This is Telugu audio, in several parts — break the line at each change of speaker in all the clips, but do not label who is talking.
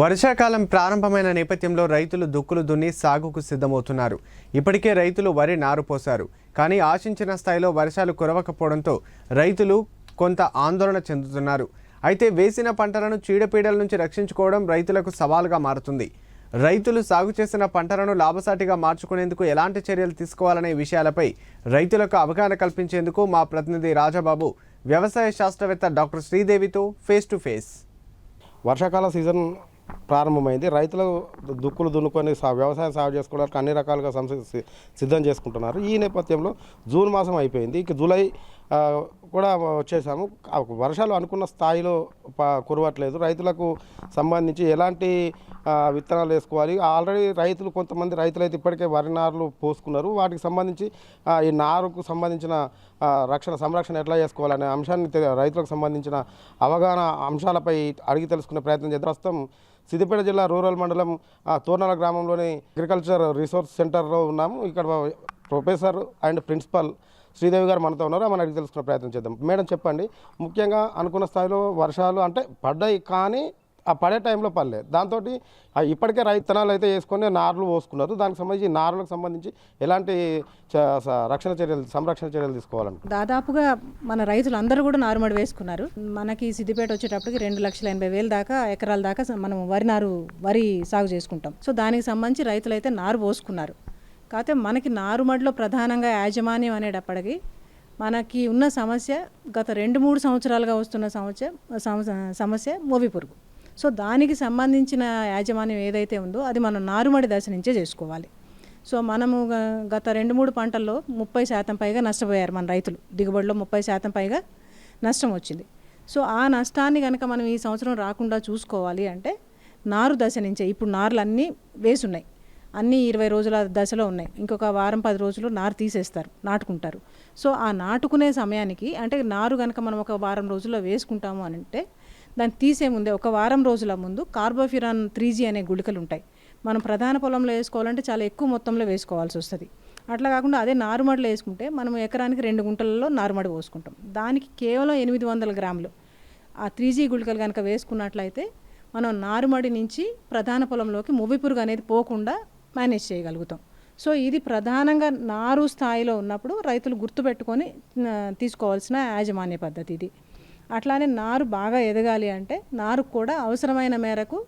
వర్షాకాలం ప్రారంభమైన నేపథ్యంలో రైతులు దుక్కులు దున్ని సాగుకు సిద్ధమవుతున్నారు. ఇప్పటికే రైతులు వరి నారు పోశారు. కానీ ఆశించిన స్థాయిలో వర్షాలు కురవకపోవడంతో రైతులు కొంత ఆందోళన చెందుతున్నారు. అయితే వేసిన పంటలను చీడపీడల నుంచి రక్షించుకోవడం రైతులకు సవాలుగా మారుతుంది. రైతులు సాగు చేసిన పంటలను లాభసాటిగా మార్చుకునేందుకు ఎలాంటి చర్యలు తీసుకోవాలనే విషయాలపై రైతులకు అవగాహన కల్పించేందుకు మా ప్రతినిధి రాజాబాబు వ్యవసాయ శాస్త్రవేత్త డాక్టర్ శ్రీదేవితో ఫేస్ టు ఫేస్.
వర్షాకాల సీజన్ ప్రారంభమైంది. రైతులు దుక్కులు దున్నుకొని సా వ్యవసాయం సాగు చేసుకోవడానికి అన్ని రకాలుగా సంసి సిద్ధం చేసుకుంటున్నారు. ఈ నేపథ్యంలో జూన్ మాసం అయిపోయింది. ఇక జూలై కూడా వచ్చేసాము. వర్షాలు అనుకున్న స్థాయిలో ప- కురవట్లేదు. రైతులకు సంబంధించి ఎలాంటి విత్తనాలు వేసుకోవాలి? ఆల్రెడీ రైతులు కొంతమంది రైతులు అయితే ఇప్పటికే వరి నారులు పోసుకున్నారు. వాటికి సంబంధించి ఈ నారుకు సంబంధించిన రక్షణ సంరక్షణ ఎట్లా చేసుకోవాలనే అంశాన్ని రైతులకు సంబంధించిన అవగాహన అంశాలపై అడిగి తెలుసుకునే ప్రయత్నం చేద్దాం. ప్రస్తుతం సిద్దిపేట జిల్లా రూరల్ మండలం ఆ, తోర్నాల గ్రామంలోని అగ్రికల్చర్ రీసోర్స్ సెంటర్లో ఉన్నాము. ఇక్కడ ప్రొఫెసర్ అండ్ ప్రిన్సిపల్ శ్రీదేవి గారు మనతో ఉన్నారు. మనం అడిగి తెలుసుకునే ప్రయత్నం చేద్దాం. మేడం చెప్పండి ముఖ్యంగా అనుకున్న స్థాయిలో వర్షాలు అంటే పడ్డాయి కానీ ఆ పడే టైంలో పడలే. దాంతో ఇప్పటికే రైతనాలు అయితే వేసుకొని నార్లు పోసుకున్నారు. దానికి సంబంధించి నారులకు సంబంధించి ఎలాంటి రక్షణ చర్యలు సంరక్షణ చర్యలు తీసుకోవాలని
దాదాపుగా మన రైతులు అందరూ కూడా నారుమడి వేసుకున్నారు. మనకి సిద్దిపేట వచ్చేటప్పటికి రెండు లక్షల ఎనభై వేల దాకా ఎకరాల దాకా మనం వరి నారు వరి సాగు చేసుకుంటాం. సో దానికి సంబంధించి రైతులు అయితే నారు పోసుకున్నారు. కాకపోతే మనకి నారుమడిలో ప్రధానంగా యాజమాన్యం అనేటప్పటికి మనకి ఉన్న సమస్య గత రెండు మూడు సంవత్సరాలుగా వస్తున్న సమస్య సమస్య సమస్య మోవి పురుగు సో దానికి సంబంధించిన యాజమాన్యం ఏదైతే ఉందో అది మనం నారుమడి దశ నుంచే చేసుకోవాలి. సో మనము గత రెండు మూడు పంటల్లో ముప్పై శాతం పైగా నష్టపోయారు మన రైతులు. దిగుబడిలో ముప్పై శాతం పైగా నష్టం వచ్చింది. సో ఆ నష్టాన్ని కనుక మనం ఈ సంవత్సరం రాకుండా చూసుకోవాలి అంటే నారు దశ నుంచే ఇప్పుడు నారులు అన్నీ వేసున్నాయి. అన్నీ ఇరవై రోజుల దశలో ఉన్నాయి. ఇంకొక వారం పది రోజులు నారు తీసేస్తారు నాటుకుంటారు. సో ఆ నాటుకునే సమయానికి అంటే నారు కనుక మనం ఒక వారం రోజుల్లో వేసుకుంటాము అని అంటే దాన్ని తీసే ముందే ఒక వారం రోజుల ముందు కార్బోఫిరాన్ త్రీ జీ అనే గుళికలు ఉంటాయి మనం ప్రధాన పొలంలో వేసుకోవాలంటే చాలా ఎక్కువ మొత్తంలో వేసుకోవాల్సి వస్తుంది. అట్లా కాకుండా అదే నారుమడిలో వేసుకుంటే మనం ఎకరానికి రెండు గుంటలలో నారుమడి పోసుకుంటాం. దానికి కేవలం ఎనిమిది వందల గ్రాములు. ఆ త్రీ జీ గుళికలు కనుక వేసుకున్నట్లయితే మనం నారుమడి నుంచి ప్రధాన పొలంలోకి మువ్వి పురుగు అనేది పోకుండా మేనేజ్ చేయగలుగుతాం. సో ఇది ప్రధానంగా నారు స్థాయిలో ఉన్నప్పుడు రైతులు గుర్తుపెట్టుకొని తీసుకోవాల్సిన యాజమాన్య పద్ధతి ఇది. అట్లానే నారు బాగా ఎదగాలి అంటే నారు కూడా అవసరమైన మేరకు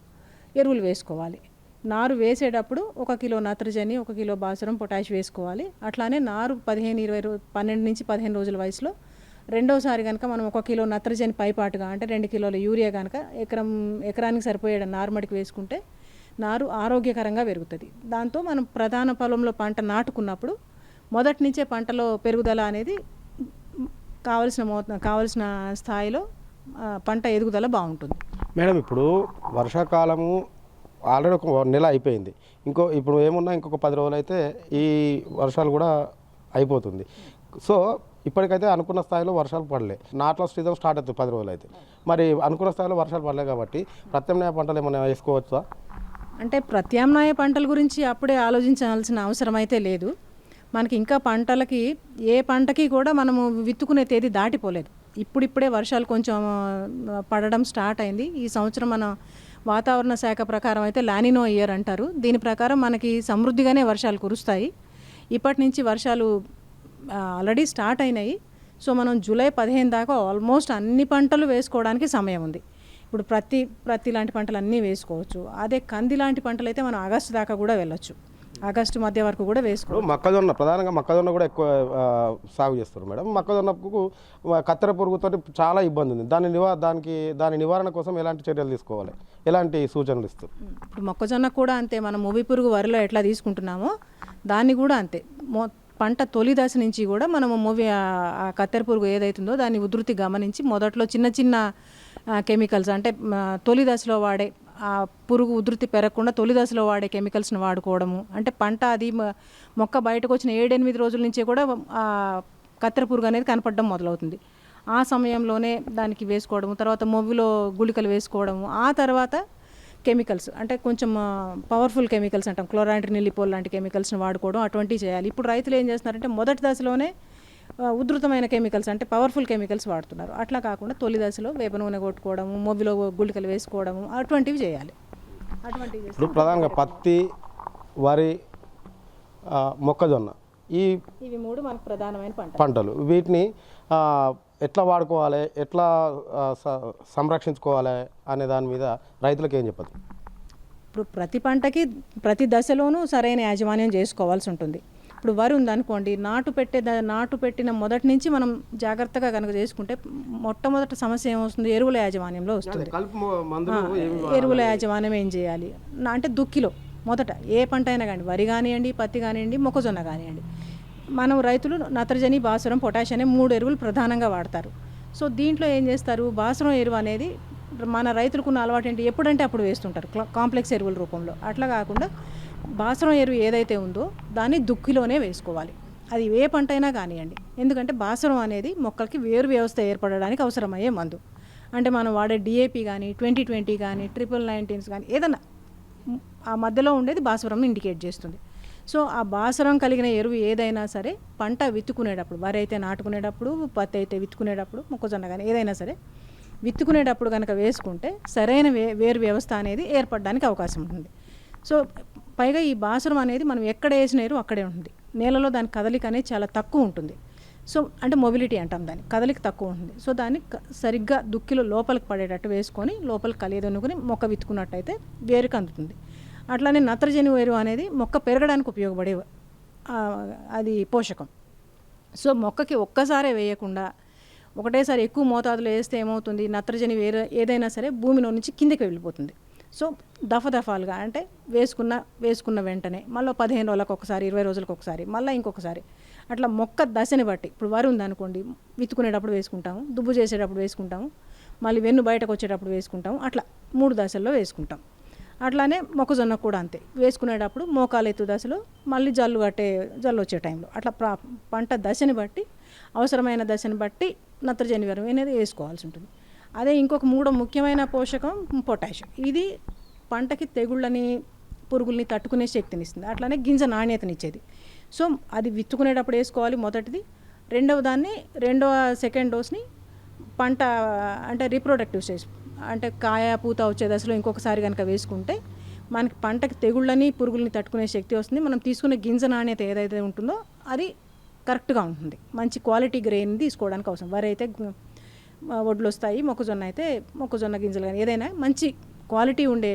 ఎరువులు వేసుకోవాలి. నారు వేసేటప్పుడు ఒక కిలో నత్రజని ఒక కిలో బాసురం పొటాష్ వేసుకోవాలి. అట్లానే నారు పదిహేను ఇరవై పన్నెండు నుంచి పదిహేను రోజుల వయసులో రెండోసారి కనుక మనం ఒక కిలో నత్రజని పైపాటుగా అంటే రెండు కిలోల యూరియా కనుక ఎకరం ఎకరానికి సరిపోయే నారుమడికి వేసుకుంటే నారు ఆరోగ్యకరంగా పెరుగుతుంది. దాంతో మనం ప్రధాన పొలంలో పంట నాటుకున్నప్పుడు మొదటి నుంచే పంటలో పెరుగుదల అనేది కావలసిన కావలసిన స్థాయిలో పంట ఎదుగుదల బాగుంటుంది.
మేడం ఇప్పుడు వర్షాకాలము ఆల్రెడీ ఒక నెల అయిపోయింది. ఇంకో ఇప్పుడు ఏమున్నా ఇంకొక పది రోజులు అయితే ఈ వర్షాలు కూడా అయిపోతుంది. సో ఇప్పటికైతే అనుకున్న స్థాయిలో వర్షాలు పడలే. నాట్ల సీజన్ స్టార్ట్ అవుతుంది పది రోజులు అయితే మరి అనుకున్న స్థాయిలో వర్షాలు పడలే కాబట్టి ప్రత్యామ్నాయ పంటలు ఏమైనా వేసుకోవచ్చా?
అంటే ప్రత్యామ్నాయ పంటల గురించి అప్పుడే ఆలోచించాల్సిన అవసరం అయితే లేదు. మనకి ఇంకా పంటలకి ఏ పంటకి కూడా మనము విత్తుకునే తేదీ దాటిపోలేదు. ఇప్పుడిప్పుడే వర్షాలు కొంచెం పడడం స్టార్ట్ అయింది. ఈ సంవత్సరం మన వాతావరణ శాఖ ప్రకారం అయితే లానినో ఇయర్ అంటారు. దీని ప్రకారం మనకి సమృద్ధిగానే వర్షాలు కురుస్తాయి. ఇప్పటి నుంచి వర్షాలు ఆల్రెడీ స్టార్ట్ అయినాయి. సో మనం జూలై పదిహేను దాకా ఆల్మోస్ట్ అన్ని పంటలు వేసుకోవడానికి సమయం ఉంది. ఇప్పుడు ప్రతి ప్రతి లాంటి పంటలు అన్నీ వేసుకోవచ్చు. అదే కంది లాంటి పంటలు అయితే మనం ఆగస్టు దాకా కూడా వెళ్ళొచ్చు. ఆగస్టు మధ్య వరకు కూడా
ఇప్పుడు మొక్కజొన్న ప్రధానంగా మొక్కజొన్న కూడా ఎక్కువ సాగు చేస్తారు మేడం. మొక్కజొన్నకు కత్తెర పురుగుతో చాలా ఇబ్బంది ఉంది. దాని నివా దానికి దాని నివారణ కోసం ఎలాంటి చర్యలు తీసుకోవాలి? ఎలాంటి సూచనలు ఇస్తారు?
ఇప్పుడు మొక్కజొన్న కూడా అంతే మనం మువి పురుగు వరిలో ఎట్లా తీసుకుంటున్నామో దాన్ని కూడా అంతే. మొ పంట తొలి దశ నుంచి కూడా మనము మూవి ఆ కత్తెర పురుగు ఏదైతుందో దాని ఉధృతి గమనించి మొదట్లో చిన్న చిన్న కెమికల్స్ అంటే తొలి దశలో వాడే ఆ పురుగు ఉధృతి పెరగకుండా తొలి దశలో వాడే కెమికల్స్ని వాడుకోవడము. అంటే పంట అది మొక్క బయటకు వచ్చిన ఏడెనిమిది రోజుల నుంచే కూడా ఆ కత్తెర పురుగు అనేది కనపడడం మొదలవుతుంది. ఆ సమయంలోనే దానికి వేసుకోవడము తర్వాత మొవ్విలో గుళికలు వేసుకోవడము ఆ తర్వాత కెమికల్స్ అంటే కొంచెం పవర్ఫుల్ కెమికల్స్ అంటాం. క్లోరాంట్రినిలిపోల్ లాంటి కెమికల్స్ని వాడుకోవడం అటువంటివి చేయాలి. ఇప్పుడు రైతులు ఏం చేస్తున్నారంటే మొదటి దశలోనే ఉధృతమైన కెమికల్స్ అంటే పవర్ఫుల్ కెమికల్స్ వాడుతున్నారు. అట్లా కాకుండా తొలి దశలో వేప నూనె కొట్టుకోవడము మొవ్విలో గుళికలు వేసుకోవడము అటువంటివి చేయాలి. అటువంటి
ఇప్పుడు ప్రధానంగా పత్తి వరి మొక్కజొన్న ఈ
ఇవి మూడు మనకు ప్రధానమైన పంట
పంటలు. వీటిని ఎట్లా వాడుకోవాలి ఎట్లా సంరక్షించుకోవాలి అనే దాని మీద రైతులకు ఏం చెప్పదు?
ఇప్పుడు ప్రతి పంటకి ప్రతి దశలోనూ సరైన యాజమాన్యం చేసుకోవాల్సి ఉంటుంది. ఇప్పుడు వరి ఉందనుకోండి నాటు పెట్టే నాటు పెట్టిన మొదటి నుంచి మనం జాగ్రత్తగా కనుక చేసుకుంటే మొట్టమొదటి సమస్య ఏమొస్తుంది? ఎరువుల యాజమాన్యంలో వస్తుంది. ఎరువుల యాజమాన్యం ఏం చేయాలి? అంటే దుక్కిలో మొదట ఏ పంట అయినా కానీ వరి కానివ్వండి పత్తి కానివ్వండి మొక్కజొన్న కానివ్వండి. మనం రైతులు నత్రజని భాస్వరం పొటాష్ అనే మూడు ఎరువులు ప్రధానంగా వాడతారు. సో దీంట్లో ఏం చేస్తారు? భాస్వరం ఎరువు అనేది మన రైతులకున్న అలవాటు ఏంటి? ఎప్పుడంటే అప్పుడు వేస్తుంటారు. కాంప్లెక్స్ ఎరువుల రూపంలో. అట్లా కాకుండా బాసరం ఎరువు ఏదైతే ఉందో దాన్ని దుక్కిలోనే వేసుకోవాలి. అది ఏ పంట అయినా కానివ్వండి ఎందుకంటే బాసరం అనేది మొక్కలకి వేరు వ్యవస్థ ఏర్పడడానికి అవసరమయ్యే మందు. అంటే మనం వాడే డిఏపి కానీ ట్వంటీ ట్వంటీ కానీ ట్రిపుల్ నైన్టీన్స్ కానీ ఏదన్నా ఆ మధ్యలో ఉండేది భాస్వరం ఇండికేట్ చేస్తుంది. సో ఆ బాసరం కలిగిన ఎరువు ఏదైనా సరే పంట విత్తుకునేటప్పుడు వరి అయితే నాటుకునేటప్పుడు పత్తి అయితే విత్తుకునేటప్పుడు మొక్కజొన్న కానీ ఏదైనా సరే విత్తుకునేటప్పుడు కనుక వేసుకుంటే సరైన వే వేరు వ్యవస్థ అనేది ఏర్పడడానికి అవకాశం ఉంటుంది. సో పైగా ఈ బాసురం అనేది మనం ఎక్కడ వేసిన అక్కడే ఉంటుంది. నేలలో దాని కదలిక అనేది చాలా తక్కువ ఉంటుంది. సో అంటే మొబిలిటీ అంటాం దాన్ని. కదలిక తక్కువ ఉంటుంది. సో దాన్ని క- సరిగ్గా దుక్కిలో లోపలికి పడేటట్టు వేసుకొని లోపలికి కలియదనుకుని మొక్క విత్తుకున్నట్టయితే వేరుకు అందుతుంది. అట్లానే నత్రజని వేరు అనేది మొక్క పెరగడానికి ఉపయోగపడే అది పోషకం. సో మొక్కకి ఒక్కసారే వేయకుండా ఒకటేసారి ఎక్కువ మోతాదులో వేస్తే ఏమవుతుంది? నత్రజని వేరే ఏదైనా సరే భూమిలో నుంచి కిందకి వెళ్ళిపోతుంది. సో దఫదఫాలుగా అంటే వేసుకున్న వేసుకున్న వెంటనే మళ్ళీ పదిహేను రోజులకు ఒకసారి ఇరవై రోజులకు ఒకసారి మళ్ళీ ఇంకొకసారి. అట్లా మొక్క దశని బట్టి ఇప్పుడు వరి ఉందనుకోండి విత్తుకునేటప్పుడు వేసుకుంటాము దుబ్బు చేసేటప్పుడు వేసుకుంటాము మళ్ళీ వెన్ను బయటకు వచ్చేటప్పుడు వేసుకుంటాము అట్లా మూడు దశల్లో వేసుకుంటాం. అట్లానే మొక్కజొన్న కూడా అంతే వేసుకునేటప్పుడు మోకాలు ఎత్తు దశలో మళ్ళీ జల్లు కట్టే జల్లు వచ్చే టైంలో. అట్లా ప్రా పంట దశని బట్టి అవసరమైన దశని బట్టి నత్రజని వరం అనేది వేసుకోవాల్సి ఉంటుంది. అదే ఇంకొక మూడో ముఖ్యమైన పోషకం పొటాషియం. ఇది పంటకి తెగుళ్ళని పురుగుల్ని తట్టుకునే శక్తిని ఇస్తుంది అట్లానే గింజ నాణ్యతనిచ్చేది. సో అది విత్తుకునేటప్పుడు వేసుకోవాలి మొదటిది. రెండవ దాన్ని రెండవ సెకండ్ డోస్ని పంట అంటే రీప్రొడక్టివ్ స్టేజ్ అంటే కాయ పూత వచ్చే దశలో ఇంకొకసారి కనుక వేసుకుంటే మనకి పంటకి తెగుళ్ళని పురుగుల్ని తట్టుకునే శక్తి వస్తుంది. మనం తీసుకునే గింజ నాణ్యత ఏదైతే ఉంటుందో అది కరెక్ట్గా ఉంటుంది. మంచి క్వాలిటీ గ్రెయిన్ తీసుకోవడానికి అవసరం. వరి అయితే వడ్లు వస్తాయి మొక్కజొన్న అయితే మొక్కజొన్న గింజలు కానీ ఏదైనా మంచి క్వాలిటీ ఉండే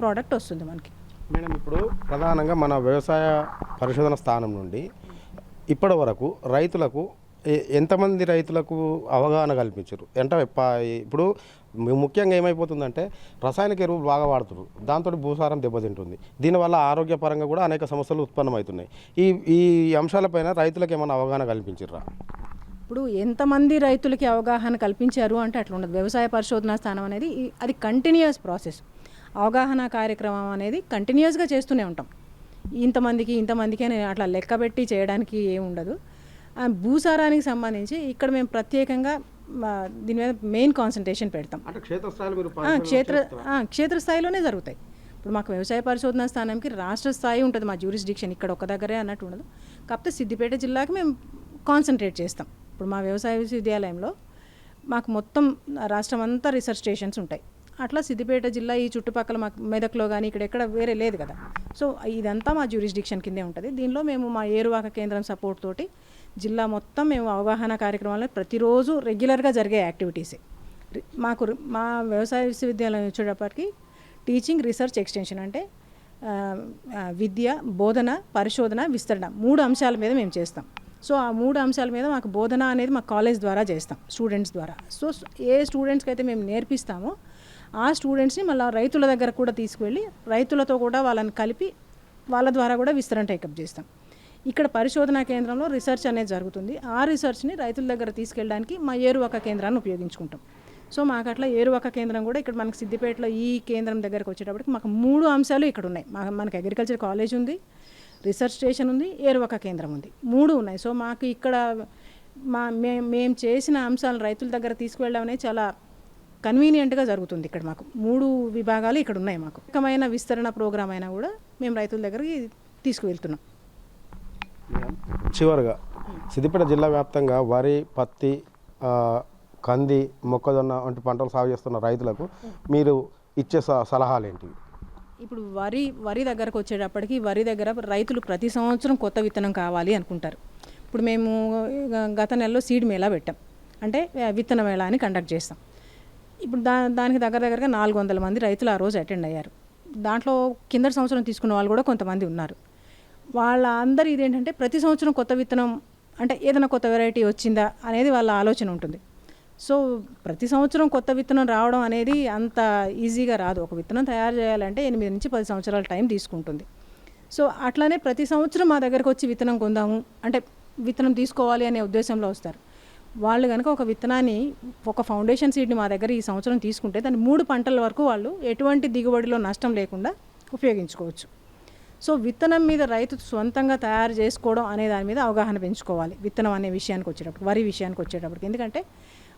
ప్రోడక్ట్ వస్తుంది మనకి.
మేడం ఇప్పుడు ప్రధానంగా మన వ్యవసాయ పరిశోధన స్థానం నుండి ఇప్పటి వరకు రైతులకు ఎంతమంది రైతులకు అవగాహన కల్పించరు? అంటే ఇప్పుడు ముఖ్యంగా ఏమైపోతుందంటే రసాయనిక ఎరువులు బాగా వాడుతున్నారు. దాంతో భూసారం దెబ్బతింటుంది. దీనివల్ల ఆరోగ్యపరంగా కూడా అనేక సమస్యలు ఉత్పన్నమవుతున్నాయి. ఈ ఈ అంశాలపైన రైతులకు ఏమైనా అవగాహన కల్పించరా?
ఇప్పుడు ఎంతమంది రైతులకి అవగాహన కల్పించారు అంటే అట్లా ఉండదు. వ్యవసాయ పరిశోధనా స్థానం అనేది అది కంటిన్యూస్ ప్రాసెస్ అవగాహన కార్యక్రమం అనేది కంటిన్యూస్గా చేస్తూనే ఉంటాం. ఇంతమందికి ఇంతమందికి అని అట్లా లెక్కబెట్టి చేయడానికి ఏమి ఉండదు. భూసారానికి సంబంధించి ఇక్కడ మేము ప్రత్యేకంగా దీని మీద మెయిన్ కాన్సన్ట్రేషన్ పెడతాం. క్షేత్ర క్షేత్రస్థాయిలోనే జరుగుతాయి. ఇప్పుడు మాకు వ్యవసాయ పరిశోధన స్థానంకి రాష్ట్ర స్థాయి ఉంటుంది మా జ్యూరిస్డిక్షన్ ఇక్కడ ఒక దగ్గరే అన్నట్టు ఉండదు. కాకపోతే సిద్దిపేట జిల్లాకి మేము కాన్సన్ట్రేట్ చేస్తాం. ఇప్పుడు మా వ్యవసాయ విశ్వవిద్యాలయంలో మాకు మొత్తం రాష్ట్రం అంతా రీసెర్చ్ స్టేషన్స్ ఉంటాయి. అట్లా సిద్దిపేట జిల్లా ఈ చుట్టుపక్కల మాకు మెదక్లో కానీ ఇక్కడ ఎక్కడ వేరే లేదు కదా. సో ఇదంతా మా జ్యూరిస్డిక్షన్ కిందే ఉంటుంది. దీనిలో మేము మా ఏరువాక కేంద్రం సపోర్ట్ తోటి జిల్లా మొత్తం మేము అవగాహన కార్యక్రమాలు ప్రతిరోజు రెగ్యులర్గా జరిగే యాక్టివిటీసే మాకు మా వ్యవసాయ విశ్వవిద్యాలయం వచ్చేటప్పటికి టీచింగ్ రీసెర్చ్ ఎక్స్టెన్షన్ అంటే విద్య బోధన పరిశోధన విస్తరణ మూడు అంశాల మీద మేము చేస్తాం. సో ఆ మూడు అంశాల మీద మాకు బోధన అనేది మా కాలేజ్ ద్వారా చేస్తాం స్టూడెంట్స్ ద్వారా. సో ఏ స్టూడెంట్స్కి అయితే మేము నేర్పిస్తామో ఆ స్టూడెంట్స్ని మళ్ళీ రైతుల దగ్గర కూడా తీసుకువెళ్ళి రైతులతో కూడా వాళ్ళని కలిపి వాళ్ళ ద్వారా కూడా విస్తరణ టేకప్ చేస్తాం. ఇక్కడ పరిశోధనా కేంద్రంలో రీసెర్చ్ అనేది జరుగుతుంది. ఆ రీసెర్చ్ని రైతుల దగ్గర తీసుకెళ్ళడానికి మా ఏరువాక కేంద్రాన్ని ఉపయోగించుకుంటాం. సో మాకు అట్లా ఏరువాక కేంద్రం కూడా ఇక్కడ మనకి సిద్దిపేటలో ఈ కేంద్రం దగ్గరకు వచ్చేటప్పటికి మాకు మూడు అంశాలు ఇక్కడ ఉన్నాయి. మా మనకు అగ్రికల్చర్ కాలేజ్ ఉంది. రీసెర్చ్ స్టేషన్ ఉంది ఏరువక కేంద్రం ఉంది. మూడు ఉన్నాయి. సో మాకు ఇక్కడ మా మే మేము చేసిన అంశాలు రైతుల దగ్గర తీసుకువెళ్ళడం అనేది చాలా కన్వీనియంట్గా జరుగుతుంది ఇక్కడ మాకు. మూడు విభాగాలు ఇక్కడ ఉన్నాయి మాకు. రకమైన విస్తరణ ప్రోగ్రాం అయినా కూడా మేము రైతుల దగ్గరికి తీసుకువెళ్తున్నాం.
చివరిగా సిద్దిపేట జిల్లా వ్యాప్తంగా వరి పత్తి కంది మొక్కజొన్న వంటి పంటలు సాగు చేస్తున్న రైతులకు మీరు ఇచ్చే స- సలహాలు ఏంటివి?
ఇప్పుడు వరి వరి దగ్గరకు వచ్చేటప్పటికి వరి దగ్గర రైతులు ప్రతి సంవత్సరం కొత్త విత్తనం కావాలి అనుకుంటారు. ఇప్పుడు మేము గత నెలలో సీడ్ మేళా పెట్టాం. అంటే విత్తన మేళా అని కండక్ట్ చేస్తాం. ఇప్పుడు దా దానికి దగ్గర దగ్గరగా నాలుగు వందల మంది రైతులు ఆ రోజు అటెండ్ అయ్యారు. దాంట్లో కిందటి సంవత్సరం తీసుకున్న వాళ్ళు కూడా కొంతమంది ఉన్నారు. వాళ్ళందరూ ఇదేంటంటే ప్రతి సంవత్సరం కొత్త విత్తనం అంటే ఏదైనా కొత్త వెరైటీ వచ్చిందా అనేది వాళ్ళ ఆలోచన ఉంటుంది. సో ప్రతి సంవత్సరం కొత్త విత్తనం రావడం అనేది అంత ఈజీగా రాదు. ఒక విత్తనం తయారు చేయాలంటే ఎనిమిది నుంచి పది సంవత్సరాల టైం తీసుకుంటుంది. సో అట్లానే ప్రతి సంవత్సరం మా దగ్గరకు వచ్చి విత్తనం కొందాము అంటే విత్తనం తీసుకోవాలి అనే ఉద్దేశంలో వస్తారు. వాళ్ళు కనుక ఒక విత్తనాన్ని ఒక ఫౌండేషన్ సీడ్ని మా దగ్గర ఈ సంవత్సరం తీసుకుంటే దాన్ని మూడు పంటల వరకు వాళ్ళు ఎటువంటి దిగుబడిలో నష్టం లేకుండా ఉపయోగించుకోవచ్చు. సో విత్తనం మీద రైతు సొంతంగా తయారు చేసుకోవడం అనే దాని మీద అవగాహన పెంచుకోవాలి. విత్తనం అనే విషయానికి వచ్చేటప్పుడు వరి విషయానికి వచ్చేటప్పటికి. ఎందుకంటే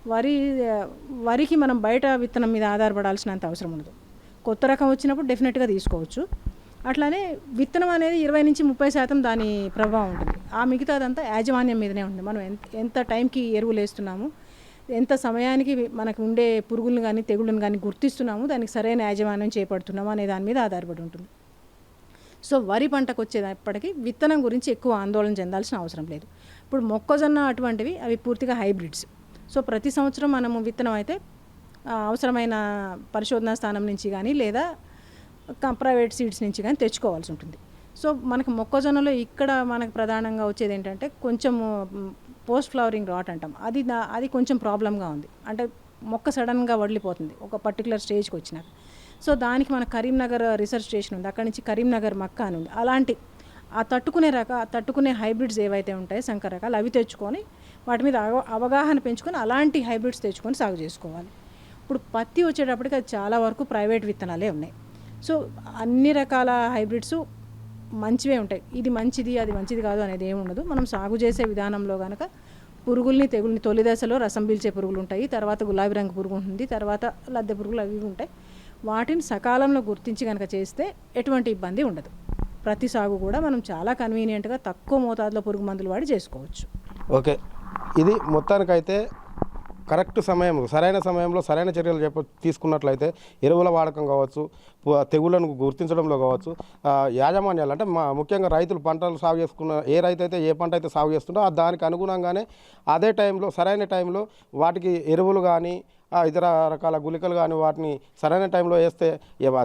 వరి వరికి మనం బయట విత్తనం మీద ఆధారపడాల్సినంత అవసరం ఉండదు. కొత్త రకం వచ్చినప్పుడు డెఫినెట్గా తీసుకోవచ్చు. అట్లానే విత్తనం అనేది ఇరవై నుంచి ముప్పై శాతం దాని ప్రభావం ఉంటుంది. ఆ మిగతాదంతా యాజమాన్యం మీదనే ఉంటుంది. మనం ఎంత ఎంత టైంకి ఎరువులు వేస్తున్నాము ఎంత సమయానికి మనకు ఉండే పురుగులను కానీ తెగుళ్ళను కానీ గుర్తిస్తున్నాము దానికి సరైన యాజమాన్యం చేపడుతున్నాము అనే దాని మీద ఆధారపడి ఉంటుంది. సో వరి పంటకు వచ్చేటప్పటికి విత్తనం గురించి ఎక్కువ ఆందోళన చెందాల్సిన అవసరం లేదు. ఇప్పుడు మొక్కజొన్న అటువంటివి అవి పూర్తిగా హైబ్రిడ్స్. సో ప్రతి సంవత్సరం మనము విత్తనం అయితే అవసరమైన పరిశోధనా స్థానం నుంచి కానీ లేదా ప్రైవేట్ సీడ్స్ నుంచి కానీ తెచ్చుకోవాల్సి ఉంటుంది. సో మనకు మొక్కజొన్నలో ఇక్కడ మనకు ప్రధానంగా వచ్చేది ఏంటంటే కొంచెము పోస్ట్ ఫ్లవరింగ్ రాట్ అంటాం. అది అది కొంచెం ప్రాబ్లంగా ఉంది. అంటే మొక్క సడన్గా వడిలిపోతుంది ఒక పర్టికులర్ స్టేజ్కి వచ్చినాక. సో దానికి మన కరీంనగర్ రీసెర్చ్ స్టేషన్ ఉంది. అక్కడి నుంచి కరీంనగర్ మక్క అని ఉంది. అలాంటి ఆ తట్టుకునే రక తట్టుకునే హైబ్రిడ్స్ ఏవైతే ఉంటాయో సంకర రకాలు అవి తెచ్చుకొని వాటి మీద అవ- అవగాహన పెంచుకొని అలాంటి హైబ్రిడ్స్ తెచ్చుకొని సాగు చేసుకోవాలి. ఇప్పుడు పత్తి వచ్చేటప్పటికి అది చాలా వరకు ప్రైవేట్ విత్తనాలే ఉన్నాయి. సో అన్ని రకాల హైబ్రిడ్స్ మంచివే ఉంటాయి. ఇది మంచిది అది మంచిది కాదు అనేది ఏమి ఉండదు. మనం సాగు చేసే విధానంలో కనుక పురుగుల్ని తెగుల్ని తొలి దశలో రసం పీల్చే పురుగులు ఉంటాయి. తర్వాత గులాబీ రంగు పురుగు ఉంటుంది. తర్వాత లద్దె పురుగులు అవి ఉంటాయి. వాటిని సకాలంలో గుర్తించి కనుక చేస్తే ఎటువంటి ఇబ్బంది ఉండదు. ప్రతి సాగు కూడా మనం చాలా కన్వీనియంట్గా తక్కువ మోతాదులో పురుగు మందులు వాడి చేసుకోవచ్చు.
ఓకే. ఇది మొత్తానికైతే కరెక్ట్ సమయం సరైన సమయంలో సరైన చర్యలు చెప్ప తీసుకున్నట్లయితే ఎరువుల వాడకం కావచ్చు తెగుళ్ళను గుర్తించడంలో కావచ్చు యాజమాన్యాలు అంటే మా ముఖ్యంగా రైతులు పంటలు సాగు చేసుకున్న ఏ రైతు అయితే ఏ పంట అయితే సాగు చేస్తుండో దానికి అనుగుణంగానే అదే టైంలో సరైన టైంలో వాటికి ఎరువులు కానీ ఇతర రకాల గుళికలు కానీ వాటిని సరైన టైంలో వేస్తే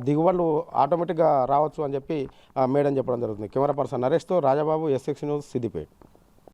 దిగుబడులు ఆటోమేటిక్గా రావచ్చు అని చెప్పి మేడం చెప్పడం జరుగుతుంది. కెమెరా పర్సన్ నరేష్తో రాజాబాబు ఎస్ఎక్స్ న్యూస్ సిద్దిపేట్.